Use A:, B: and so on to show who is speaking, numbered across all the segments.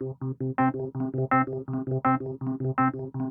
A: Thank you.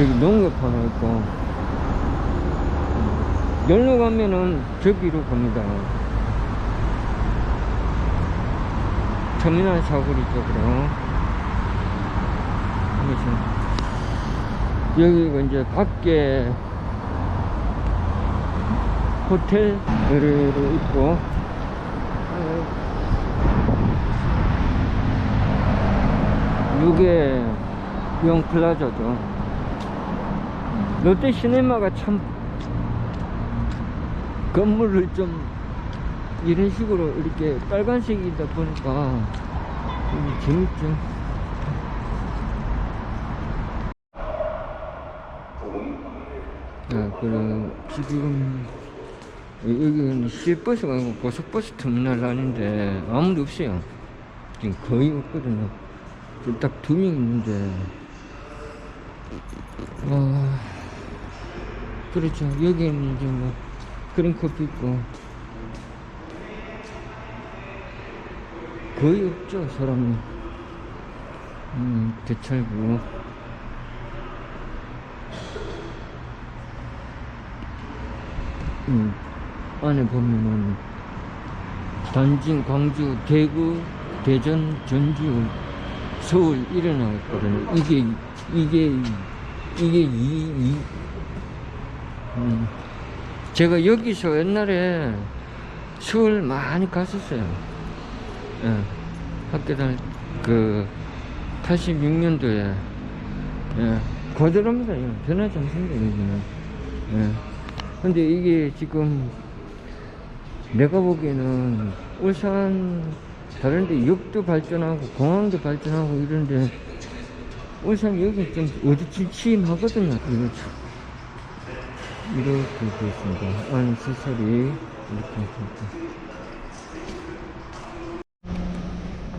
A: 저기 농협 하나 있고. 열로 가면은 저기로 갑니다. 터미널 사거리 쪽으로. 그래서 여기가 이제 밖에 호텔 이렇게 있고. 이게 영플라자죠 롯데 시네마가 참 건물을 좀 이런 식으로 이렇게 빨간색이다 보니까 좀 재밌죠. 자, 그럼 지금 여기는 시외버스가 아니고 고속버스 터미널 아닌데 아무도 없어요. 지금 거의 없거든요. 지금 딱 두 명 있는데 와 그렇죠. 여기는 이제 뭐 그런 커피 있고. 거의 없죠 사람이. 음 대찰고 음 안에 보면은 단진 광주 대구 대전 전주 서울 일어나거든요. 이게 이게 이게 이, 이 음. 제가 여기서 옛날에 서울 많이 갔었어요. 예. 학교 다닐 그 86년도에 예. 거절합니다. 변하지 않습니다. 여기는. 예. 근데 이게 지금 내가 보기에는 울산 다른데 역도 발전하고 공항도 발전하고 이런데 울산 여기 좀 어디쯤 취임하거든요. 이렇게 되어 있습니다. 안 시설이 이렇게.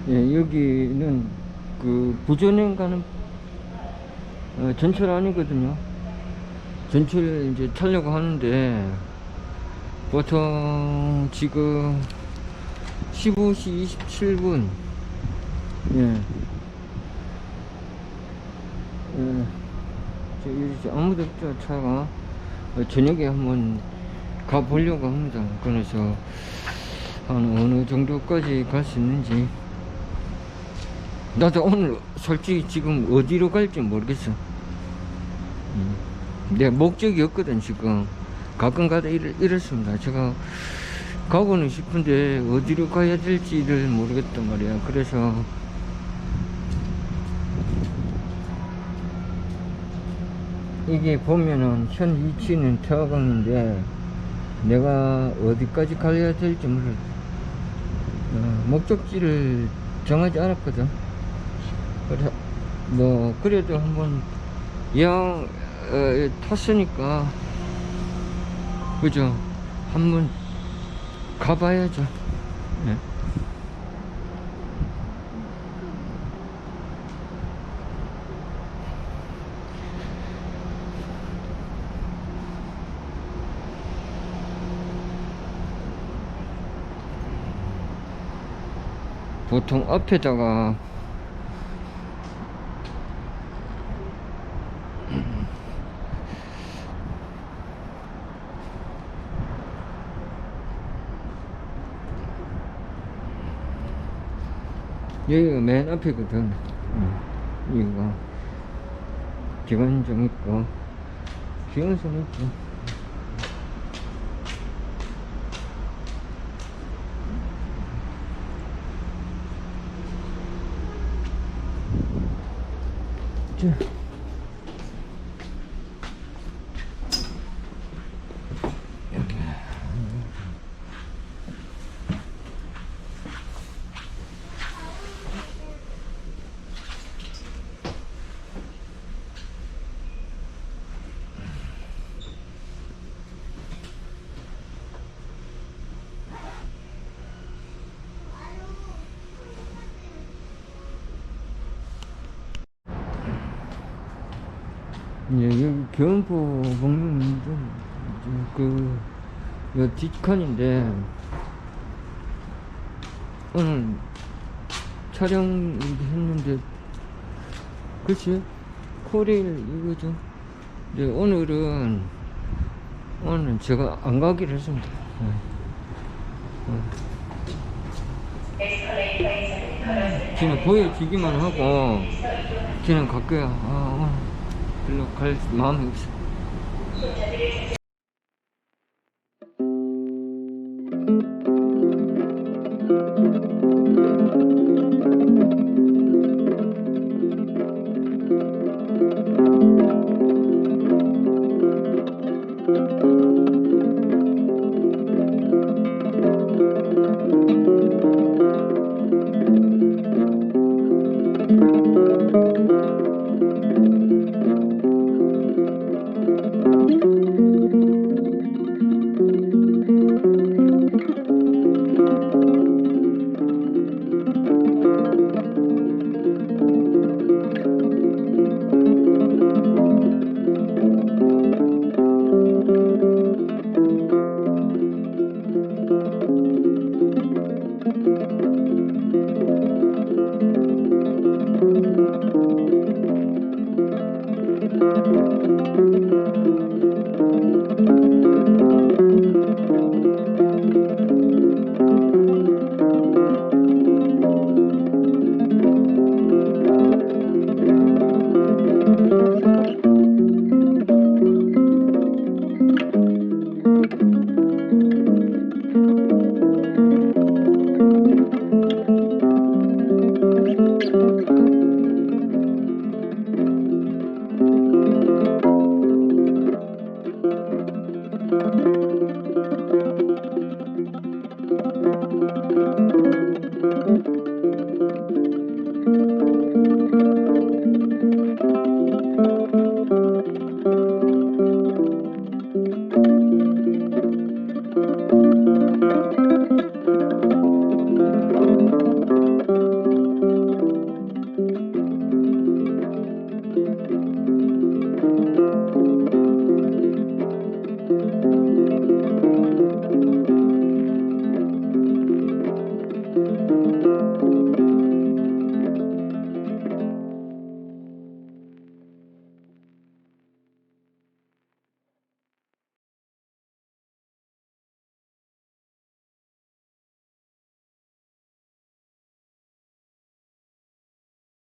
A: 예, 여기는 그 부전행 가는 어, 전철 아니거든요. 전철 이제 타려고 하는데 보통 지금 15시 27분 예. 예. 이제 아무도 없죠 차가 어, 저녁에 한번 가보려고 합니다. 그래서 한 어느 정도까지 갈 수 있는지. 나도 오늘 솔직히 지금 어디로 갈지 모르겠어. 음. 내 목적이 없거든 지금. 가끔 가다 이랬, 이랬습니다. 제가 가고는 싶은데 어디로 가야 될지를 모르겠단 말이야. 그래서 이게 보면은 현 위치는 태화강인데 내가 어디까지 가야 될지 모르 어, 목적지를 정하지 않았거든. 그래 뭐 그래도 한번 영 어, 탔으니까 그죠? 한번 가봐야죠. 네. 보통 앞에다가 여기가 맨 앞이거든 응. 여기가 기관장 있고 기관선 있고 자. 예, 경포 먹는 좀, 좀 그, 요 뒷칸인데, 오늘 촬영 했는데, 글쎄, 코레일 이거죠. 네, 오늘은, 오늘은 제가 안 가기로 했습니다. 네. 네. 그냥 보여주기만 하고, 그냥 갈 거야. 아, 별로 갈 마음이 없어.